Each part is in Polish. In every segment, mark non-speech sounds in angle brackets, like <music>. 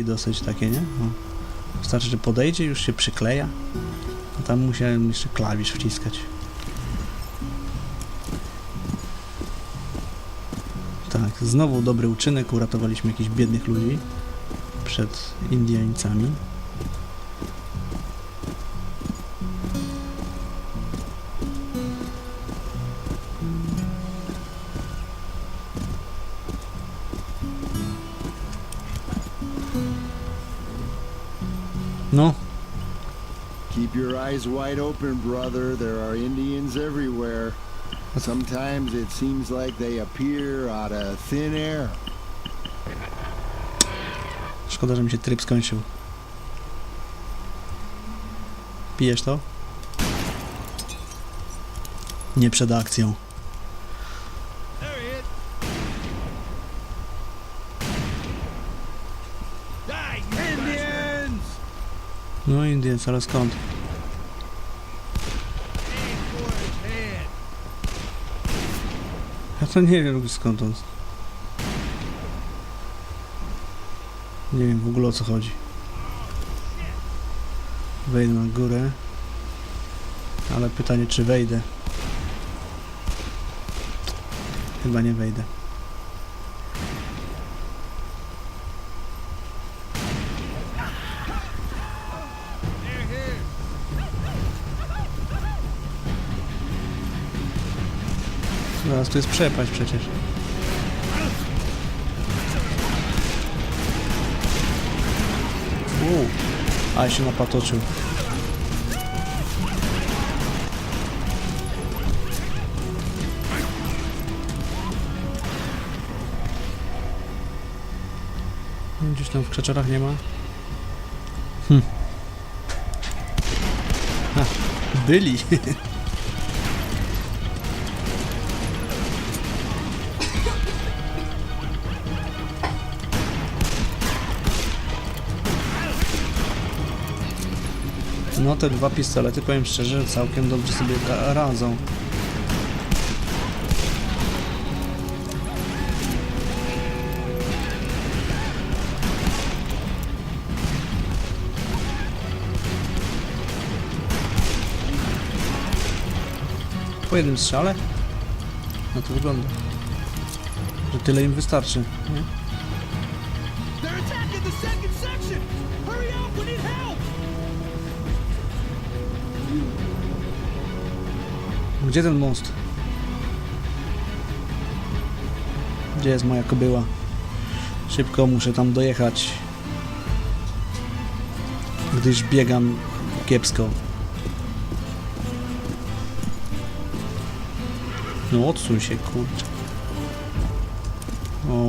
i dosyć takie, nie? No. Wystarczy, że podejdzie, już się przykleja. A tam musiałem jeszcze klawisz wciskać. Tak, znowu dobry uczynek, uratowaliśmy jakichś biednych ludzi przed Indiańcami. No, Keep your eyes wide open, brother. There are Indians everywhere. Sometimes it seems like they appear out of thin air. szkoda, że mi się tryb skończył. Pijesz to? Nie przed akcją. No Indians, ale skąd? Ja to nie wiem skąd on. Nie wiem w ogóle o co chodzi. Wejdę na górę. Ale pytanie czy wejdę. Chyba nie wejdę. Zaraz tu jest przepaść przecież. Uuu, a się napatoczył. Gdzieś tam w krzaczorach nie ma. Hm. Ha, byli. <laughs> No te dwa pistolety, powiem szczerze, całkiem dobrze sobie radzą. Po jednym strzale? No to wygląda. Że tyle im wystarczy. Nie? Gdzie ten most? Gdzie jest moja kobyła? Szybko muszę tam dojechać. Gdyż biegam kiepsko. No odsuń się, kurczę. O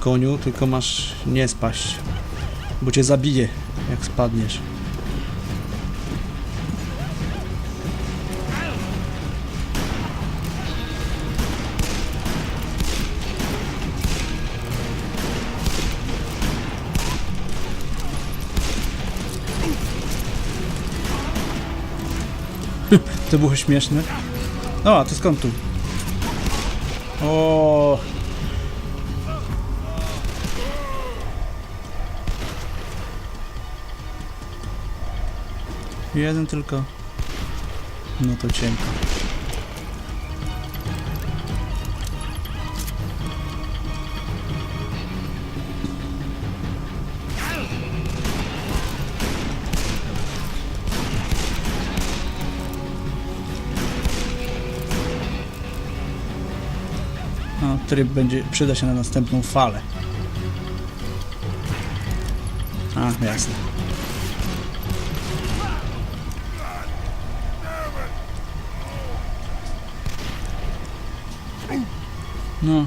koniu, tylko masz nie spaść, bo cię zabije, jak spadniesz. <laughs> To było śmieszne. O, a ty skąd tu? O. Jeden tylko. No to cienko. No, tryb będzie przyda się na następną falę. A, jasne. No.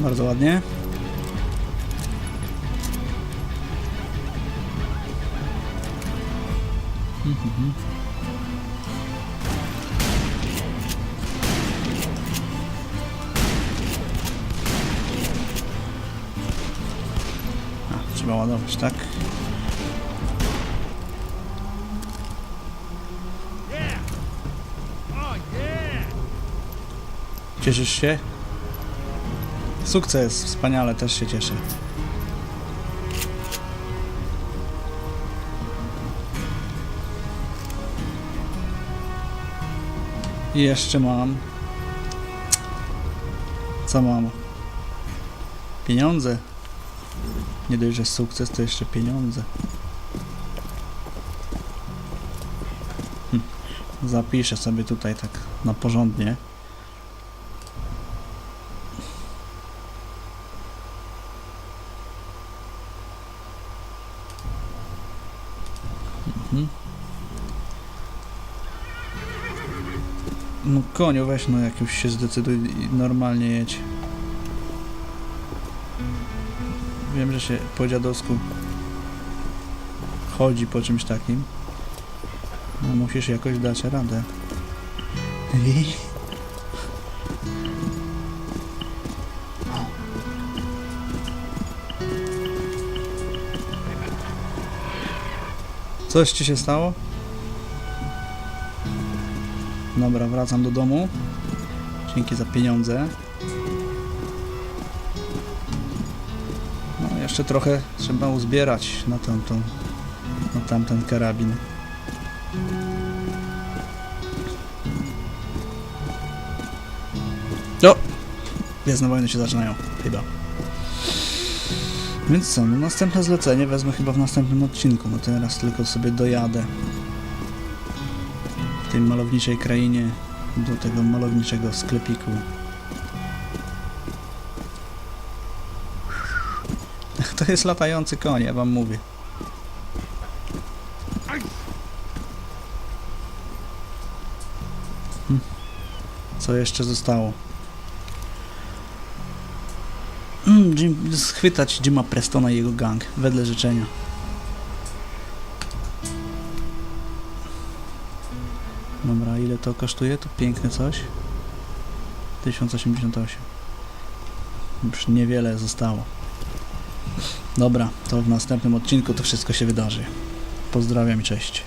Bardzo ładnie. Mhm. A, trzeba ładować, tak? Cieszysz się? Sukces, wspaniale, też się cieszę. I jeszcze mam. Co mam? Pieniądze. Nie dość, że sukces, to jeszcze pieniądze. Hm. Zapiszę sobie tutaj tak na porządnie. Mhm. No koniu, weź no jak już się zdecyduj normalnie jedź. Wiem, że się po dziadowsku chodzi po czymś takim. No musisz jakoś dać radę. Coś ci się stało? Dobra, wracam do domu. Dzięki za pieniądze. Jeszcze trochę trzeba uzbierać na tamtą, na tamten karabin. O! Gwiezdne wojny się zaczynają, chyba. Więc co, no następne zlecenie wezmę chyba w następnym odcinku. No teraz tylko sobie dojadę w tej malowniczej krainie do tego malowniczego sklepiku. To <laughs> jest latający koń, ja wam mówię. Hm. Co jeszcze zostało? Mm, Jim, schwytać Jima Prestona i jego gang, wedle życzenia. Dobra, ile to kosztuje? To piękne coś. 1088. Już niewiele zostało. Dobra, to w następnym odcinku to wszystko się wydarzy. Pozdrawiam i cześć.